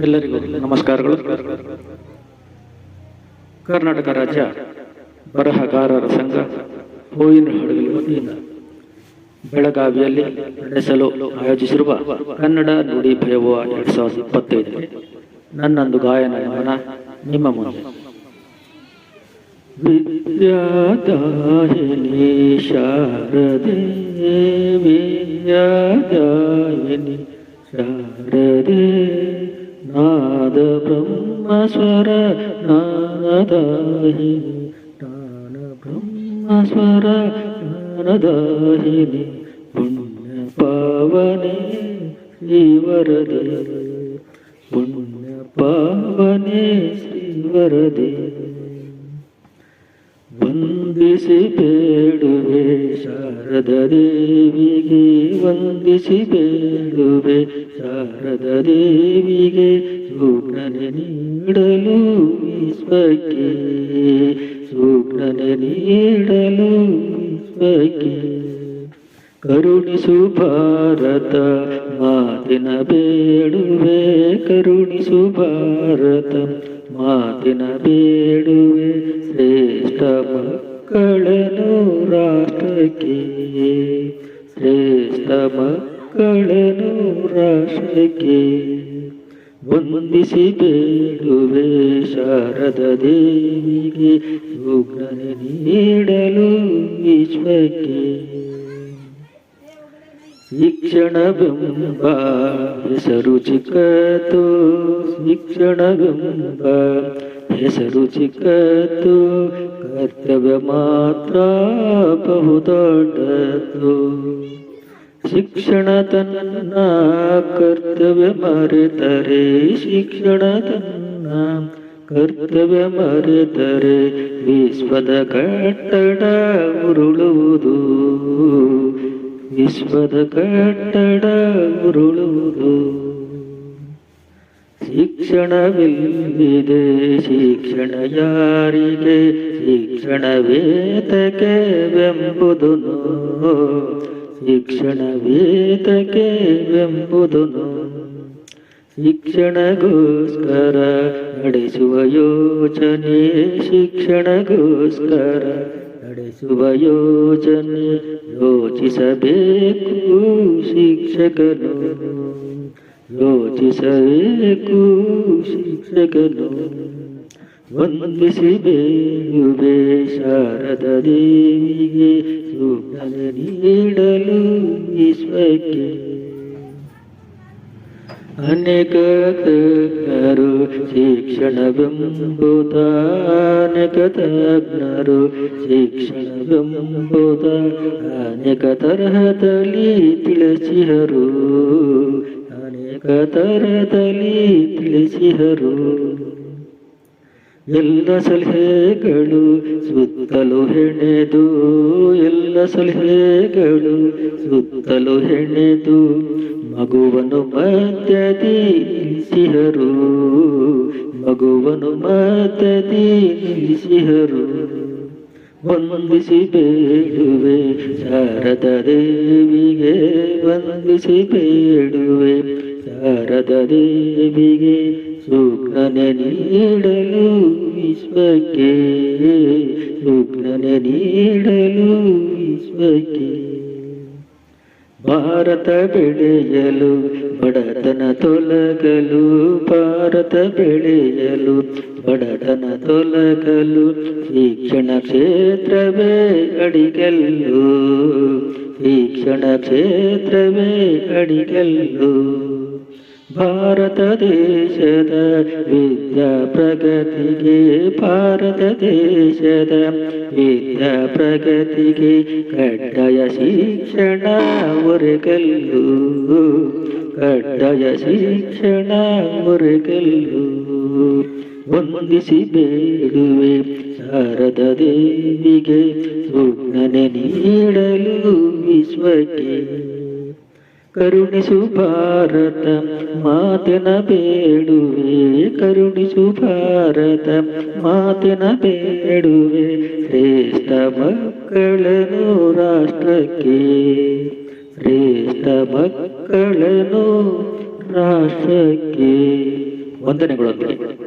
ಎಲ್ಲರಿಗೂ ನಮಸ್ಕಾರಗಳು. ಕರ್ನಾಟಕ ರಾಜ್ಯ ಬರಹಗಾರರ ಸಂಘ ಹೂವಿನ ಹಡಗಲಿ ವತಿಯಿಂದ ಬೆಳಗಾವಿಯಲ್ಲಿ ನಡೆಸಲು ಆಯೋಜಿಸಿರುವ ಕನ್ನಡ ನುಡಿ ಭಯವ ಎರಡ್ ಸಾವಿರದ ಇಪ್ಪತ್ತೈದು ನನ್ನೊಂದು ಗಾಯನ ಗಮನ ನಿಮ್ಮ ಮುಂದೆ. ವಿದ್ಯಾದಾಯಿನಿ ಶಾರದೆ ವಿದ್ಯಾದಾಯಿನಿ ಶಾರದೆ ನಾದ ಬ್ರಹ್ಮಸ್ವರ ನಾನದಾಯಿನಿ ನಾನ ಬ್ರಹ್ಮಸ್ವರ ನಾನದಾಯಿನಿ ಪುಣ್ಯ ಪಾವನೆ ಶ್ರೀವರದೆ ಪುಣ್ಯ ಪಾವನೆ ಶ್ರೀವರದೆ ವಂದಿಸಿ ಬೇಡುವೆ ಶಾರದ ದೇವಿಗೆ ವಂದಿಸಿ ಬೇಡುವೆ ಶಾರದ ದೇವಿಗೆ ಸೂಕ್ಷ್ಮನೆ ನೀಡಲು ವಿಶ್ವಕ್ಕೆ. ಸೂಕ್ಷ್ಮನೆ ನೀಡಲು ವಿಶ್ವಕ್ಕೆ. ಕರುಣಿಸು ಭಾರತ ಮಾತಿನ ಬೇಡುವೆ. ಕರುಣಿಸು ಭಾರತ ಮಾತಿನ ಬೇಡುವೆ. ಶ್ರೇಷ್ಠ ಮಕ್ಕಳನು ರಾಷ್ಟ್ರಕ್ಕೆ. ಶ್ರೇಷ್ಠ ಮಕ್ಕಳನು ರಾಷ್ಟ್ರಕ್ಕೆ ವಂದಿಸಿ ಬೇಡುವೆ ಶಾರದ ದೇವಿಗೆ ಉಗ್ರನೆ ನೀಡಲು ವಿಶ್ವಕ್ಕೆ. ಶಿಕ್ಷಣವೆಂಬ ಹೆಸರು ಚಿಕ್ಕತು ಶಿಕ್ಷಣವೆಂಬ ಹೆಸರು ಚಿಕ್ಕದ್ದು ಕರ್ತವ್ಯ ಮಾತ್ರ ಬಹುದೊಡ್ಡದ್ದು ಶಿಕ್ಷಣ ತನ್ನ ಕರ್ತವ್ಯ ಮರೆತರೆ, ಶಿಕ್ಷಣ ತನ್ನ ಕರ್ತವ್ಯ ಮರೆತರೆ, ವಿಶ್ವದ ಕಟ್ಟಡ ಉರುಳುವುದು. ವಿಶ್ವದ ಕಟ್ಟಡ ಉರುಳುವುದು. ಶಿಕ್ಷಣವಿಲ್ಲಿದೆ, ಶಿಕ್ಷಣ ಯಾರಿಗೆ? ಶಿಕ್ಷಣವೇತಕ್ಕೆ ವೆಂಬುದುನು ಶಿಕ್ಷಣವೇತಕ್ಕೆ ವೆಂಬುದುನು ಶಿಕ್ಷಣಗೋಸ್ಕರ ನಡೆಸುವ ಯೋಚನೆ, ಶಿಕ್ಷಣಗೋಸ್ಕರ ನಡೆಸುವ ಯೋಚನೆ ಯೋಚಿಸಬೇಕು ಶಿಕ್ಷಕನು. ಯೋಚಿಸಬೇಕು ಶಿಕ್ಷಕನು ವಂದಿಸಿ ಬೇಯುವೆ ಶಾರದ ದೇವಿಗೆ ಸೂಕ್ಷ್ಮ ನೀಡಲು ವಿಶ್ವಕ್ಕೆ ಅನೇಕ ತಜ್ಞರು ಶಿಕ್ಷಣವೆಂಬುದ ಅನೇಕ ತಜ್ಞರು ಶಿಕ್ಷಣವೆಂಬುದ ಅನೇಕ ತರಹದಲ್ಲಿ ತಿಳಿಸಿಹರು ಅನೇಕ ತಿಳಿಸಿದರು. ಎಲ್ಲ ಸಲಹೆಗಳು ಸುತ್ತಲೂ ಹೆಣೆದು, ಎಲ್ಲ ಸಲಹೆಗಳು ಸುತ್ತಲೂ ಹೆಣೆದು ಮಗುವನು ಮಧ್ಯದಿ ನಿಲ್ಲಿಸಿಹರು ಮಗುವನು ಮಧ್ಯದಿ ನಿಲ್ಲಿಸಿಹರು ವಂದಿಸಿ ಬೇಡುವೆ ಶಾರದ ದೇವಿಗೆ ವಂದಿಸಿ ಬೇಡುವೆ ಶಾರದ ದೇವಿಗೆ ಸೂಕ್ಷ್ಮನೆ ನೀಡಲು ವಿಶ್ವಕ್ಕೆ ಸೂಕ್ಷ್ಮನೆ ನೀಡಲು ವಿಶ್ವಕ್ಕೆ. ಭಾರತ ಬೆಳೆಯಲು, ಬಡತನ ತೊಲಗಲು, ಭಾರತ ಬೆಳೆಯಲು, ಬಡತನ ತೊಲಗಲು ಶಿಕ್ಷಣ ಕ್ಷೇತ್ರವೇ ಅಡಿಗಲ್ಲು ಶಿಕ್ಷಣ ಕ್ಷೇತ್ರವೇ ಅಡಿಗಲ್ಲು. ಭಾರತ ದೇಶದ ವಿದ್ಯಾ ಪ್ರಗತಿಗೆ, ಭಾರತ ದೇಶದ ವಿದ್ಯಾ ಪ್ರಗತಿಗೆ ಕಡ್ಡಾಯ ಶಿಕ್ಷಣ ಒರೆಗಲ್ಲು. ಕಡ್ಡಾಯ ಶಿಕ್ಷಣ ಒರೆಗಲ್ಲು. ವಂದಿಸಿ ಬೇಡುವೆ ಶಾರದ ದೇವಿಗೆ ಸೂಕ್ಷ್ಮನೆ ನೀಡಲು ವಿಶ್ವಕ್ಕೆ. ಕರುಣಿಸು ಭಾರತ ಮಾತಿನ ಬೇಡುವೆ. ಕರುಣಿಸು ಭಾರತ ಮಾತಿನ ಬೇಡುವೆ. ಶ್ರೇಷ್ಠ ಮಕ್ಕಳನು ರಾಷ್ಟ್ರಕ್ಕೆ. ಶ್ರೇಷ್ಠ ಮಕ್ಕಳನು ರಾಷ್ಟ್ರಕ್ಕೆ. ವಂದನೆಗಳೊಂದಿಗೆ